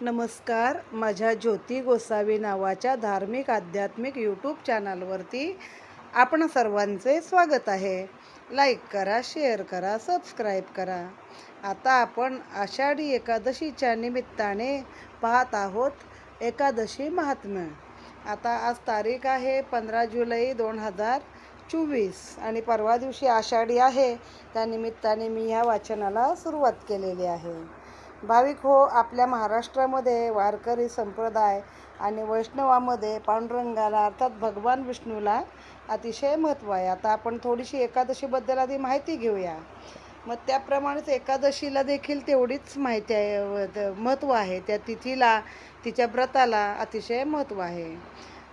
नमस्कार. माझ्या ज्योती गोसावी नावाच्या धार्मिक आध्यात्मिक यूट्यूब चॅनलवरती आपण सर्वांचे स्वागत आहे. लाईक करा शेअर करा सबस्क्राईब करा. आता आपण आषाढी एकादशीच्या निमित्ताने पाहत आहोत एकादशी महात्म्य. आता आज तारीख आहे पंधरा जुलै दोन हजार चोवीस आणि परवा दिवशी आषाढी आहे. त्यानिमित्ताने मी ह्या वाचनाला सुरुवात केलेली आहे. भाविक हो आपल्या महाराष्ट्रामध्ये वारकरी संप्रदाय आणि वैष्णवामध्ये पांडुरंगाला अर्थात भगवान विष्णूला अतिशय महत्त्व आहे. आता आपण थोडीशी एकादशीबद्दल आधी माहिती घेऊया. मग त्याप्रमाणेच एकादशीला देखील तेवढीच माहिती आहे महत्त्व आहे. त्या तिथीला तिच्या व्रताला अतिशय महत्त्व आहे.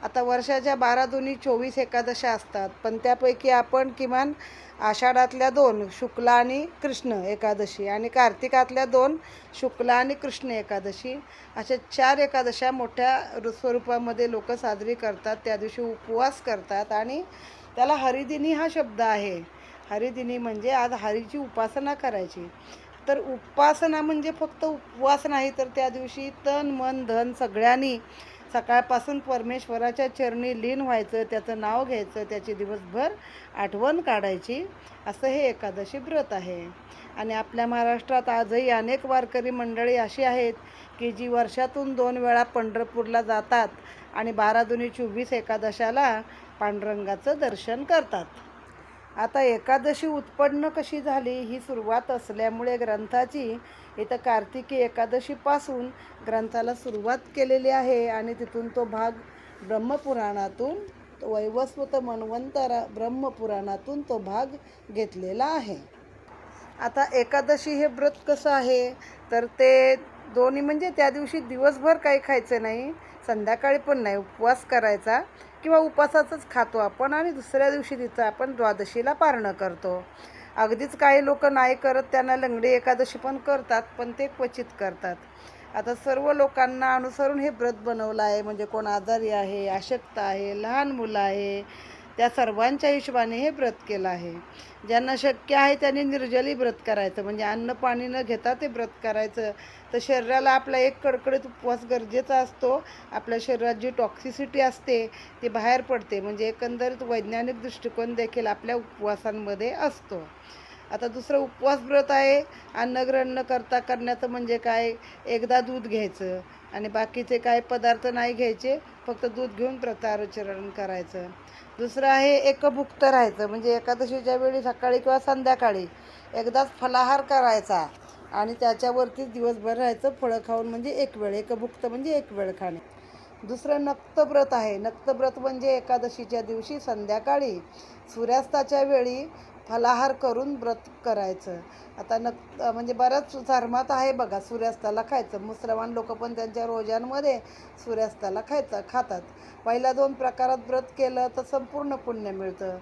आता वर्षाच्या बारा दोन्ही चोवीस एकादशा असतात पण त्यापैकी आपण किमान आषाढातल्या दोन शुक्ल आणि कृष्ण एकादशी आणि कार्तिकातल्या दोन शुक्ल आणि कृष्ण एकादशी अशा चार एकादशा मोठ्या स्वरूपामध्ये लोक साजरी करतात त्या दिवशी उपवास करतात आणि त्याला हरिदिनी हा शब्द आहे. हरिदिनी म्हणजे आज हरीची उपासना करायची. तर उपासना म्हणजे फक्त उपवास नाही तर त्या दिवशी तन मन धन सगळ्यांनी सकाळपासून परमेश्वराच्या चरणी लीन व्हायचं त्याचं नाव घ्यायचं त्याची दिवसभर आठवण काढायची. असं हे एकादशी व्रत आहे. आणि आपल्या महाराष्ट्रात आजही अनेक वारकरी मंडळी अशी आहेत की जी वर्षातून दोन वेळा पंढरपूरला जातात आणि बारा दुनी चोवीस एकादशाला पांडुरंगाचं दर्शन करतात. आता एकादशी उत्पन्न कशी झाली ही सुरुवात असल्यामुळे ग्रंथाची इथं कार्तिकी एकादशीपासून ग्रंथाला सुरुवात केलेली आहे आणि तिथून तो भाग ब्रह्मपुराणातून वैवस्वत मनवंतरा ब्रह्मपुराणातून तो भाग घेतलेला आहे. आता एकादशी हे व्रत कसं आहे? तर ते दोन्ही म्हणजे त्या दिवशी दिवसभर काही खायचं नाही संध्याकाळी पण नाही उपवास करायचा. किंवा उपासाचंच खातो आपण आणि दुसऱ्या दिवशी तिचं आपण द्वादशीला पारणं करतो. अगदीच काही लोक नाही करत त्यांना लंगडी एकादशी पण करतात पण ते क्वचित करतात. आता सर्व लोकांना अनुसरून हे व्रत बनवलं आहे म्हणजे कोण आजारी आहे अशक्त आहे लहान मुलं आहे त्या सर्वांच्या हिशोबाने हे व्रत केलं आहे. ज्यांना शक्य आहे त्यांनी निर्जली व्रत करायचं. म्हणजे अन्न पाणी न घेता ते व्रत करायचं. तर शरीराला आपला एक कडकडीत उपवास गरजेचा असतो. आपल्या शरीरात जी टॉक्सिसिटी असते ती बाहेर पडते. म्हणजे एकंदरीत वैज्ञानिक दृष्टिकोन देखील आपल्या उपवासांमध्ये असतो. आता दुसरं उपवास व्रत आहे अन्नग्रहण न करता करण्याचं म्हणजे काय? एकदा दूध घ्यायचं आणि बाकीचे काय पदार्थ नाही घ्यायचे फक्त दूध घेऊन प्रतारोचरण करायचं. दुसरं आहे एकभुक्त राहायचं म्हणजे एकादशीच्या वेळी सकाळी किंवा संध्याकाळी एकदाच फलाहार करायचा आणि त्याच्यावरती दिवसभर राहायचं फळं खाऊन म्हणजे एक वेळ एकभुक्त म्हणजे एक वेळ खाणे. दुसरं नक्तव्रत आहे. नक्तव्रत म्हणजे एकादशीच्या दिवशी संध्याकाळी सूर्यास्ताच्या वेळी फलाहार करून व्रत करायचं. आता नक म्हणजे बऱ्याच धर्मात आहे बघा सूर्यास्ताला खायचं. मुसलमान लोक पण त्यांच्या रोजांमध्ये सूर्यास्ताला खायचं खातात. पहिल्या दोन प्रकारात व्रत केलं तर संपूर्ण पुण्य मिळतं.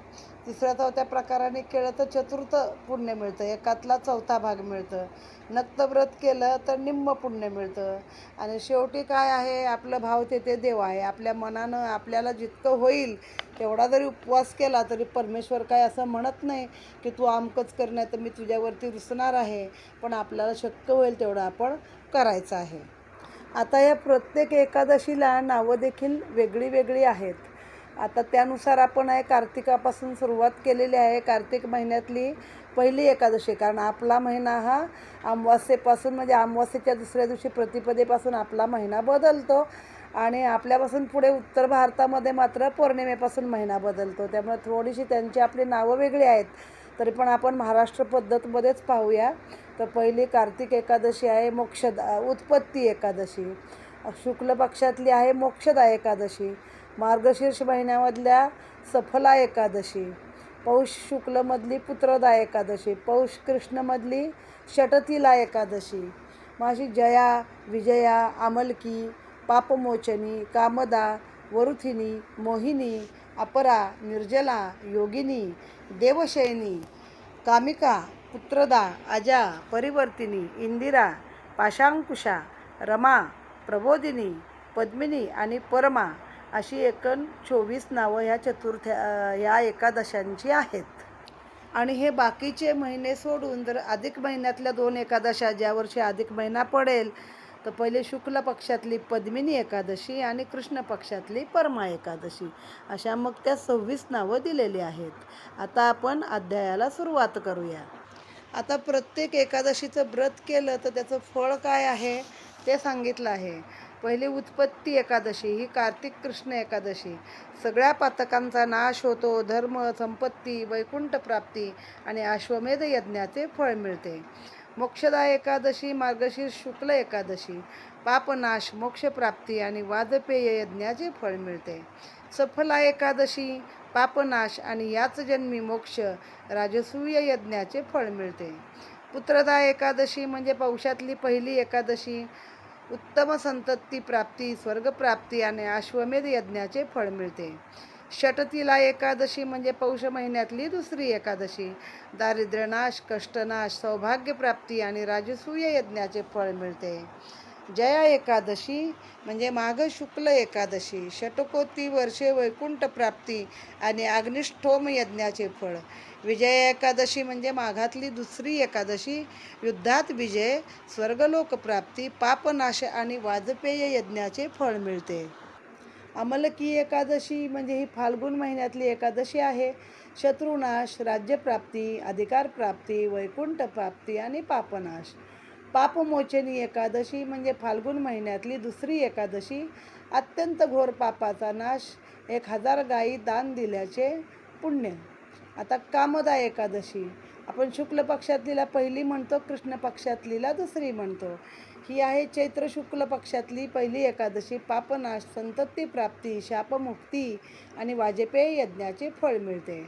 तिसऱ्या चौथ्या प्रकाराने केलं तर चतुर्थ पुण्य मिळतं. एकातला चौथा भाग मिळतं. नक्तव्रत केलं तर निम्म पुण्य मिळतं. आणि शेवटी काय आहे? आपलं भाव तेथे देव आहे. आपल्या मनानं आपल्याला जितकं होईल तेवढा जरी उपवास केला तरी परमेश्वर काय असं म्हणत नाही की तू आमकच कर नाही तर मी तुझ्यावरती रुसणार आहे. पण आपल्याला शक्य होईल तेवढं आपण करायचं आहे. आता या प्रत्येक एकादशीला नावं देखील वेगळी वेगळी आहेत. आता त्यानुसार आपण आहे कार्तिकापासून सुरुवात केलेली आहे. कार्तिक महिन्यातली पहिली एकादशी कारण आपला महिना हा अमावास्येपासून म्हणजे अमावास्येच्या दुसऱ्या दिवशी प्रतिपदेपासून आपला महिना बदलतो. आणि आपल्यापासून पुढे उत्तर भारतामध्ये मात्र पौर्णिमेपासून महिना बदलतो. त्यामुळे थोडीशी त्यांची आपली नावं वेगळी आहेत. तरी पण आपण महाराष्ट्र पद्धतमध्येच पाहूया. तर पहिली कार्तिक एकादशी आहे मोक्षदा उत्पत्ती एकादशी. शुक्ल पक्षातली आहे मोक्षदा एकादशी. मार्गशीर्ष महिन्यामधल्या सफला एकादशी. पौष शुक्लमधली पुत्रदा एकादशी. पौष कृष्णमधली षटतीला एकादशी. माझी जया विजया आमलकी पापमोचनी कामदा वरुथिनी मोहिनी अपरा निर्जला योगिनी देवशयनी कामिका पुत्रदा अजा परिवर्तिनी इंदिरा पाशांकुशा रमा प्रबोधिनी पद्मिनी आणि परमा अशी एकूण चोवीस नावं ह्या चतुर्थ्या ह्या एकादशांची आहेत. आणि हे बाकीचे महिने सोडून जर अधिक महिन्यातल्या दोन एकादशा ज्या वर्षी अधिक महिना पडेल तर पहिले शुक्ल पक्षातली पद्मिनी एकादशी आणि कृष्ण पक्षातली परमा एकादशी अशा मग त्या सव्वीस नावं दिलेली आहेत. आता आपण अध्यायाला सुरुवात करूया. आता प्रत्येक एकादशीचं व्रत केलं तर त्याचं फळ काय आहे ते सांगितलं आहे. पहिली उत्पत्ती एकादशी ही कार्तिक कृष्ण एकादशी. सगळ्या पातकांचा नाश होतो धर्म संपत्ती वैकुंठ प्राप्ती आणि अश्वमेध यज्ञाचे फळ मिळते. मोक्षदा एकादशी मार्गशीर्ष शुक्ल एकादशी. पापनाश मोक्षप्राप्ती आणि वाजपेय यज्ञाचे फळ मिळते. सफला एकादशी पापनाश आणि याच जन्मी मोक्ष राजसूय यज्ञाचे फळ मिळते. पुत्रदा एकादशी म्हणजे पौषातली पहिली एकादशी. उत्तम संतती प्राप्ती स्वर्गप्राप्ती आणि अश्वमेध यज्ञाचे फळ मिळते. षटतीला एकादशी म्हणजे पौष महिन्यातली दुसरी एकादशी. दारिद्र्यनाश कष्टनाश सौभाग्यप्राप्ती आणि राजसूय यज्ञाचे फळ मिळते. जया एकादशी म्हणजे माघ शुक्ल एकादशी. षटकोती वर्षे वैकुंठ प्राप्ती आणि अग्निष्ठोम यज्ञाचे फळ. विजय एकादशी म्हणजे माघातली दुसरी एकादशी. युद्धात विजय स्वर्गलोक प्राप्ती पापनाश आणि वाजपेय यज्ञाचे फळ मिळते. अमलकी एकादशी म्हणजे ही फाल्गुन महिन्यातली एकादशी आहे. शत्रुनाश राज्यप्राप्ती अधिकारप्राप्ती वैकुंठ प्राप्ती आणि पापनाश. पापमोचनी एकादशी म्हणजे फाल्गुन महिन्यातली दुसरी एकादशी. अत्यंत घोर पापाचा नाश. एक हजार गायी दान दिल्याचे पुण्य. आता कामदा एकादशी. आपण शुक्ल पक्षातलीला पहिली म्हणतो कृष्ण पक्षातलीला दुसरी म्हणतो. ही आहे चैत्र शुक्ल पक्षातली पहिली एकादशी पापनाश संतती प्राप्ती शापमुक्ती आणि वाजपेय यज्ञाचे फळ मिळते.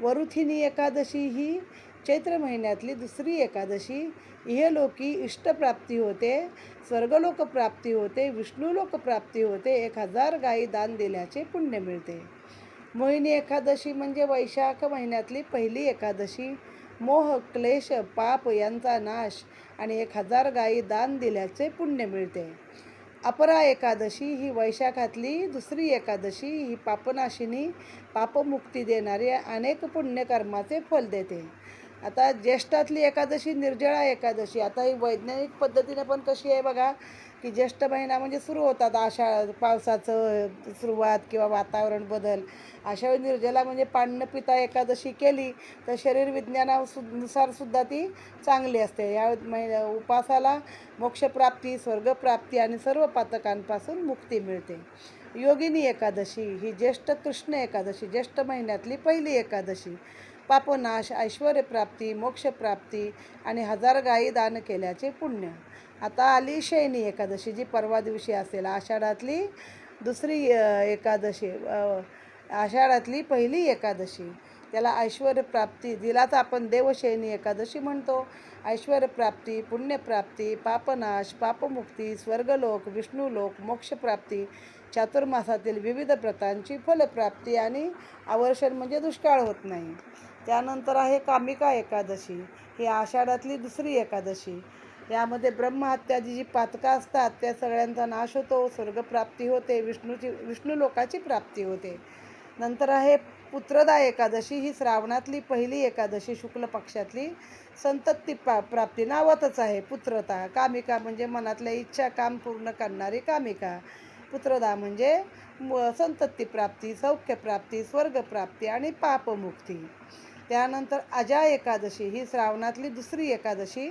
वरुथिनी एकादशी ही चैत्र महिन्यातली दुसरी एकादशी. इहलोकी इष्टप्राप्ती होते स्वर्गलोक प्राप्ती होते विष्णुलोक प्राप्ती होते एक हजार गायी दान दिल्याचे पुण्य मिळते. मोहिनी एकादशी म्हणजे वैशाख महिन्यातली पहिली एकादशी. मोह क्लेश पाप यांचा नाश आणि एक हजार गायी दान दिल्याचे पुण्य मिळते. अपरा एकादशी ही वैशाखातली दुसरी एकादशी ही पापनाशिनी पापमुक्ती देणारे अनेक पुण्यकर्माचे फल देते. आता ज्येष्ठातली एकादशी निर्जळा एकादशी आता ही वैज्ञानिक पद्धतीने पण कशी आहे बघा की ज्येष्ठ महिना म्हणजे सुरू होतात आषाढ पावसाचं सुरुवात किंवा वातावरण बदल. अशा वेळी निर्जला म्हणजे पाण्य पिता एकादशी केली तर शरीर विज्ञानानुसार सुद्धा ती चांगली असते. या महिन्या उपासाला मोक्षप्राप्ती स्वर्गप्राप्ती आणि सर्व पातकांपासून मुक्ती मिळते. योगिनी एकादशी ही ज्येष्ठ कृष्ण एकादशी ज्येष्ठ महिन्यातली पहिली एकादशी. पापनाश ऐश्वर्यप्राप्ती मोक्षप्राप्ती आणि हजार गायी दान केल्याचे पुण्य. आता आली शयनी एकादशी जी परवा दिवशी असेल. आषाढातली दुसरी एकादशी आषाढातली पहिली एकादशी. त्याला ऐश्वर्यप्राप्ती जिलाच आपण देवशयनी एकादशी म्हणतो. ऐश्वर्यप्राप्ती पुण्यप्राप्ती पापनाश पापमुक्ती स्वर्गलोक विष्णुलोक मोक्षप्राप्ती चातुर्मासातील विविध प्रतांची फलप्राप्ती आणि आवर्षण म्हणजे दुष्काळ होत नाही. त्यानंतर आहे कामिका एकादशी. ही आषाढातली दुसरी एकादशी. यामध्ये ब्रह्महत्याची जी पातकं असतात त्या सगळ्यांचा नाश होतो स्वर्गप्राप्ती होते विष्णूची विष्णू लोकाची प्राप्ती होते. नंतर आहे पुत्रदा एकादशी. ही श्रावणातली पहिली एकादशी. शुक्ल पक्षातली संतती पा प्राप्ती नावातच आहे पुत्रता. कामिका म्हणजे मनातल्या इच्छा काम पूर्ण करणारी कामिका. पुत्रदा म्हणजे म- संतती प्राप्ती सौख्यप्राप्ती स्वर्गप्राप्ती आणि पापमुक्ती. त्यानंतर अजा एकादशी ही श्रावणातली दुसरी एकादशी.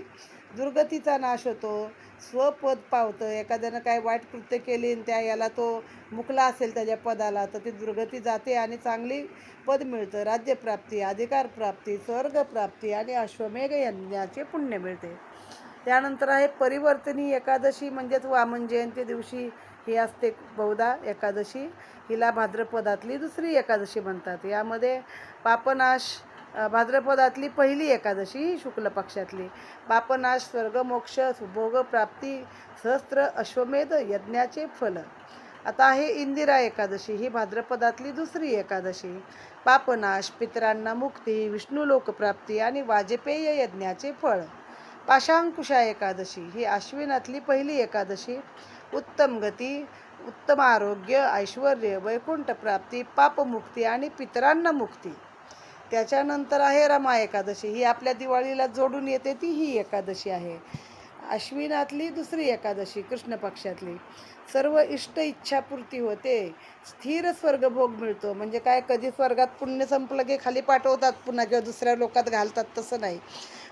दुर्गतीचा नाश होतो स्वपद पावतं एखाद्यानं काय वाईट कृत्य केली आणि त्या याला तो मुकला असेल त्याच्या पदाला तर ती दुर्गती जाते आणि चांगली पद मिळतं. राज्यप्राप्ती अधिकारप्राप्ती स्वर्गप्राप्ती आणि अश्वमेघ यज्ञाचे पुण्य मिळते. त्यानंतर आहे परिवर्तनी एकादशी म्हणजेच वामन जयंती दिवशी ही असते बहुधा एकादशी. हिला भाद्रपदातली दुसरी एकादशी म्हणतात. यामध्ये पापनाश भाद्रपदातली पहिली एकादशी ही शुक्ल पक्षातली. पापनाश स्वर्गमोक्ष सुभोग प्राप्ती सहस्त्र अश्वमेध यज्ञाचे फल आता आहे इंदिरा एकादशी ही भाद्रपदातली दुसरी एकादशी. पापनाश पितरांना मुक्ती विष्णू लोकप्राप्ती आणि वाजपेय यज्ञाचे फळ. पाशांकुशा एकादशी ही आश्विनातली पहिली एकादशी. उत्तम गती उत्तम आरोग्य ऐश्वर वैकुंठ प्राप्ती पापमुक्ती आणि पितरांना मुक्ती. त्याच्यानंतर आहे रमा एकादशी. ही आपल्या दिवाळीला जोडून येते ती ही एकादशी आहे. अश्विनातली दुसरी एकादशी कृष्ण पक्षातली. सर्व इष्ट इच्छापूर्ती होते. स्थिर स्वर्गभोग मिळतो. म्हणजे काय कधी स्वर्गात पुण्य संपलं की खाली पाठवतात पुन्हा किंवा दुसऱ्या लोकात घालतात तसं नाही.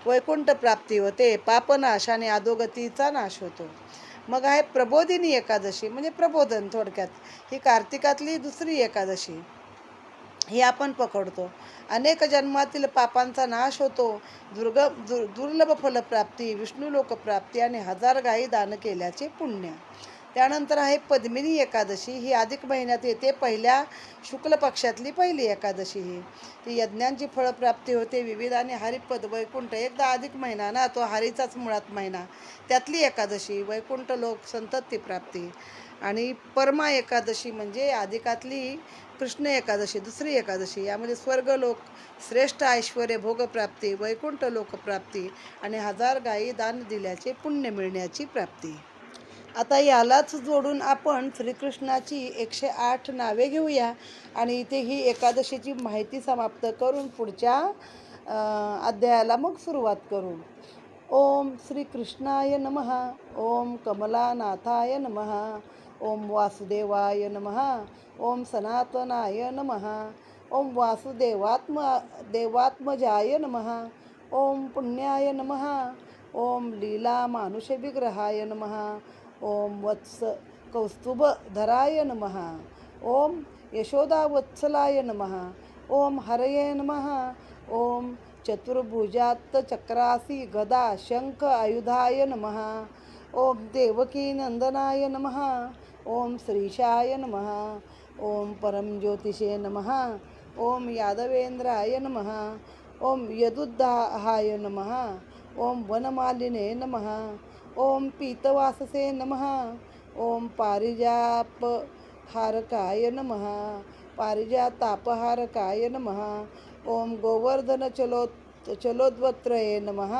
वैकुंठ प्राप्ती होते. पापनाश आणि अधोगतीचा नाश होतो. मग आहे प्रबोधिनी एकादशी. म्हणजे प्रबोधन थोडक्यात. ही कार्तिकातली दुसरी एकादशी. हे आपण पकडतो. अनेक जन्मातील पापांचा नाश होतो. दुर्ग दुर् दुर्लभ फलप्राप्ती विष्णू लोकप्राप्ती आणि हजार गायी दान केल्याचे पुण्य. त्यानंतर आहे पद्मिनी एकादशी. ही अधिक महिन्यात येते. पहिल्या शुक्ल पक्षातली पहिली एकादशी ही. ती यज्ञांची फळप्राप्ती होते. विविध आणि हरिपद वैकुंठ. एकदा अधिक महिना ना तो हरीचाच मुळात महिना. त्यातली एकादशी वैकुंठ लोक संतती प्राप्ती. आणि परमा एकादशी म्हणजे अधिकातली कृष्ण एकादशी दुसरी एकादशी. यामध्ये स्वर्गलोक श्रेष्ठ ऐश्वर भोगप्राप्ती वैकुंठ लोकप्राप्ती आणि हजार गायी दान दिल्याचे पुण्य मिळण्याची प्राप्ती. आता यालाच जोडून आपण श्रीकृष्णाची एकशे आठ नावे घेऊया आणि इथे ही एकादशीची माहिती समाप्त करून पुढच्या अध्यायाला मग सुरुवात करू. ओम श्रीकृष्णाय नमः. ओम कमलानाथाय नमः. ओम वासुदेवाय नमः. ओम सनातनाय नमः. ओम वासुदेवात्म देवात्मजाय नमः. ओम पुण्याय नमः. ओम लीला मानुषविग्रहाय नमः. ओम वत्स कौस्तुभधराय नमः. ओम यशोदावत्सलाय नमः. ओम हरये नमः. ओम चतुर्भुजात चक्रासी गदा शंख आयुधाय नमः. ॐ देवकीनन्दनाय नमः ॐ श्रीशाय नमः ॐ परं ज्योतिषे नमः ॐ यादवेन्द्राय नमः ॐ यदुद्दाहाय नमः ॐ वनमालिने नमः ॐ पीतवाससे नमः ॐ पारिजापहारकाय नमः पारिजातापहारकाय नमः ॐ गोवर्धनचलो चलोद्वत्रये नमः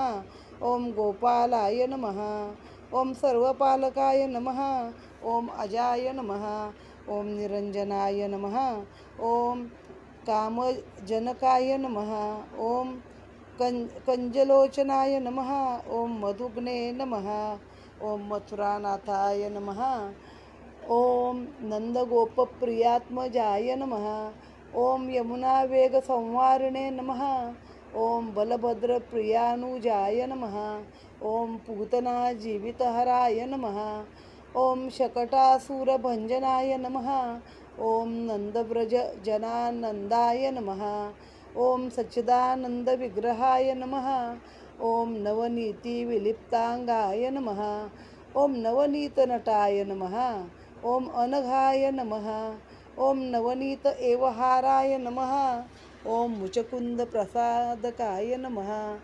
ॐ गोपालाय नमः ओम सर्वपालकाय नमः ओम अजाय नमः ओम निरंजनाय नमः ओम कामजनकाय नमः ओम कं कंजलोचनाय नमः ओम मधुग्ने नमः ओम मथुरानाथाय नमः ओम नंदगोपप्रियात्मजाय नमः ओम यमुनावेगसंवारिणे नमः ओम बलभद्रप्रियानुजाय नमः। ओम पूतना जीवितहराय नमः। ओम शकटासुरभञ्जनाय नमः। ओम नंदव्रज जनानंदाय नमः। ओम सच्चिदानंदविग्रहाय नमः। ओम नवनीतिविलिप्तांगाय नमः। ओम नवनीतनटाय नमः। ओम अनघाय नमः। ओम नवनीत एवहाराय नमः। ओम मुचकुन्दप्रसादकाय नमः।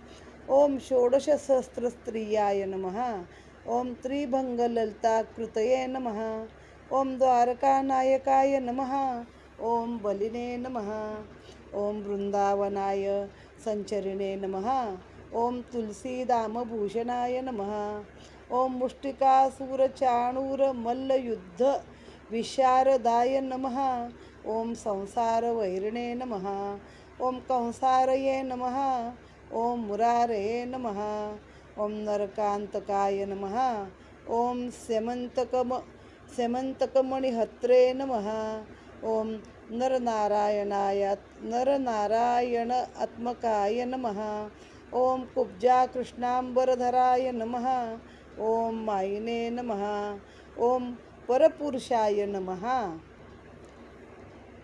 ओम षोडशसहस्रस्त्रियाय नमः। ओम त्रिभङ्गललिताकृतये नमः। ओम द्वारकानायकाय नमः। ओम बलिने नमः। ओम वृंदावनाय संचरिणे नमः। ओम तुलसीदामभूषणाय नमः। ओम मुष्टिकासुरचाणूरमल्लयुद्ध विशारदाय नमः। ओम संसारवैरिणे नमः। ओम कंसारये नमः। ओम मुरारये नमः। ओम नरकान्तकाय नमः। ओम स्यमन्तकम स्यमन्तकमणिहत्रे नमः। ओम नरनारायणाय नरनारायण आत्मकाय नमः। ओम कुब्जा कृष्णांबरधराय नमः। ओम मायिने नमः। ओम परपुरुषाय नमः।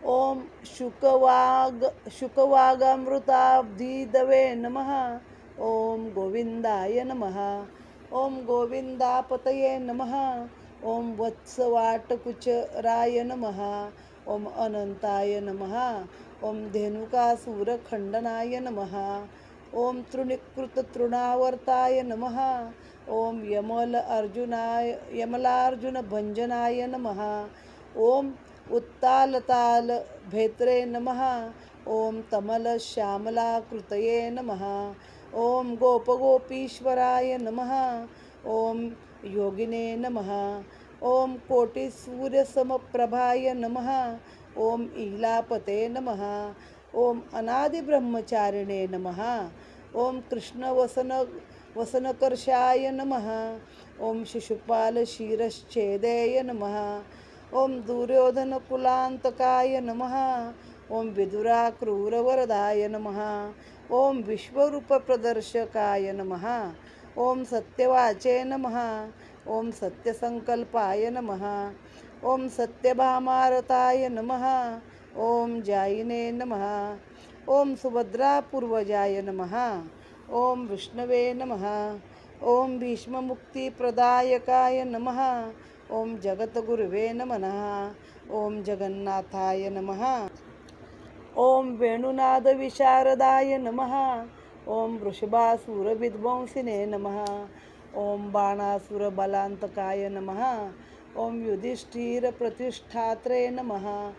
ओम शुकवाग शुकवागामृताब्धिदवे नमः। ओम गोविंदाय नमः। ओम गोविंदापतये नमः। ओम वत्सवाटकुचराय नमः। ओम अनंताय नमः। ओम धेनुकासूरखण्डनाय नमः। ओम तृणीकृततृणावर्ताय नमः। ओम यमल अर्जुनाय यमलार्जुनभञ्जनाय नमः। ओम उत्तालताल भेत्रे नमः। ओम तमलश्यामलाकृतये नमः। ओम गोपगोपीश्वराय नमः। ओम योगिने नमः। ओम कोटिसूर्यसमप्रभाय नमः। ओम इलापते नमः। ओम अनादिब्रह्मचारिणे नमः। ओम कृष्णवसन वसनकर्षाय नमः। ओम शिशुपाल नमः। ओम दुर्योधनकुलान्तकाय नमः. ओम विदुरा क्रूरवरदाय नमः. ओम विश्वरूपप्रदर्शकाय नमः. ओम सत्यवाचे नमः. ओम सत्यसंकल्पाय नमः. ओम सत्यभामारताय नमः. ओम जायिने नमः. ओम सुभद्रापूर्वजाय नमः. ओम विष्णवे नमः. ओम भीष्ममुक्तिप्रदायकाय नमः. ओम जगद्गुरुवे नमः ओम जगन्नाथाय नमः। ओम वेणुनादविशारदाय नमः। ओम वृषभासुरविध्वंसिने नमः। ओम बाणासुरबलान्तकाय नमः। ओम युधिष्ठिरप्रतिष्ठात्रे नमः।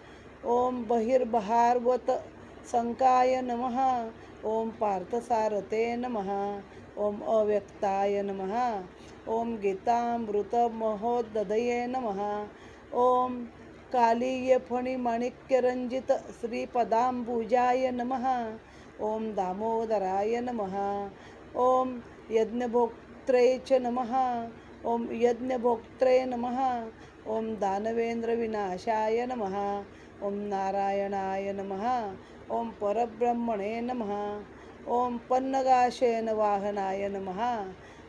ओम बहिर्बहार्वत संकाय नमः। ओम पार्थसारते नमः। ओम अव्यक्ताय नमः। ओम गीतामृतमहोदधये नमः। ॐ कालीयफणिमाणिक्यरञ्जित श्रीपदाम्बुजाय नमः। ॐ दामोदराय नमः। ॐ यज्ञभोक्त्रे च नमः। ॐ यज्ञभोक्त्रे नमः। ॐ दानवेन्द्रविनाशाय नमः। ॐ नारायणाय नमः। ॐ परब्रह्मणे नमः। ॐ पन्नगाशयनवाहनाय नमः।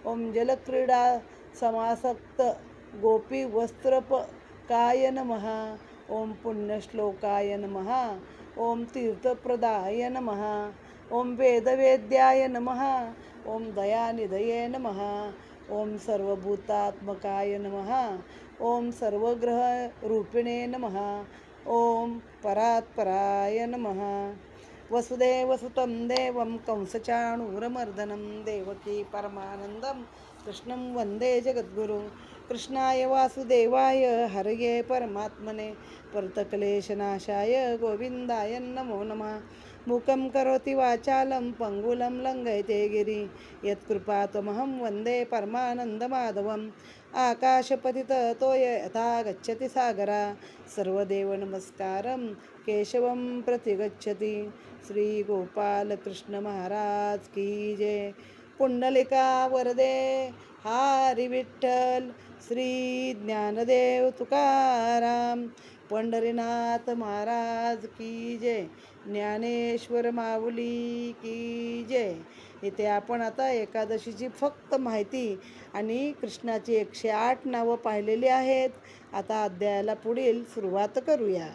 ओम जलक्रीडा समासक्त गोपी वस्त्रपकाय नमः। ओम पुण्यश्लोकाय नमः। ओम तीर्थप्रदाय नमः। ओम वेदवेद्याय नमः। ओम दयानिधये नमः। ओम सर्वभूतात्मकाय नमः। ओम सर्वग्रहरूपिणे नमः। ओम परात्पराय नमः। वसुदेवसुतं देवं कंसचाणूरमर्दनं देवकी परमानन्दं कृष्णं वन्दे जगद्गुरु। कृष्णाय वासुदेवाय हरये परमात्मने परतक्लेशनाशाय गोविन्दाय नमो नमः। मूकं करोति वाचालं पङ्गुलं लङ्घयते गिरि। यत्कृपात्वमहं वन्दे परमानन्दमाधवम्। आकाशपतिततोय यथा गच्छति सागरा। सर्वदेवनमस्कारं केशवं प्रति गच्छति श्रीगोपाल कृष्ण महाराज की जय. पुंडलिका वरदे. हारी विठ्ठल. श्री ज्ञानदेव तुकाराम. पंढरीनाथ महाराज की जय. ज्ञानेश्वर माऊली की जय. इथे आपण आता एकादशीची फक्त माहिती आणि कृष्णाची एकशे आठ नावं पाहिलेली आहेत. आता अध्यायाला पुढील सुरुवात करूया.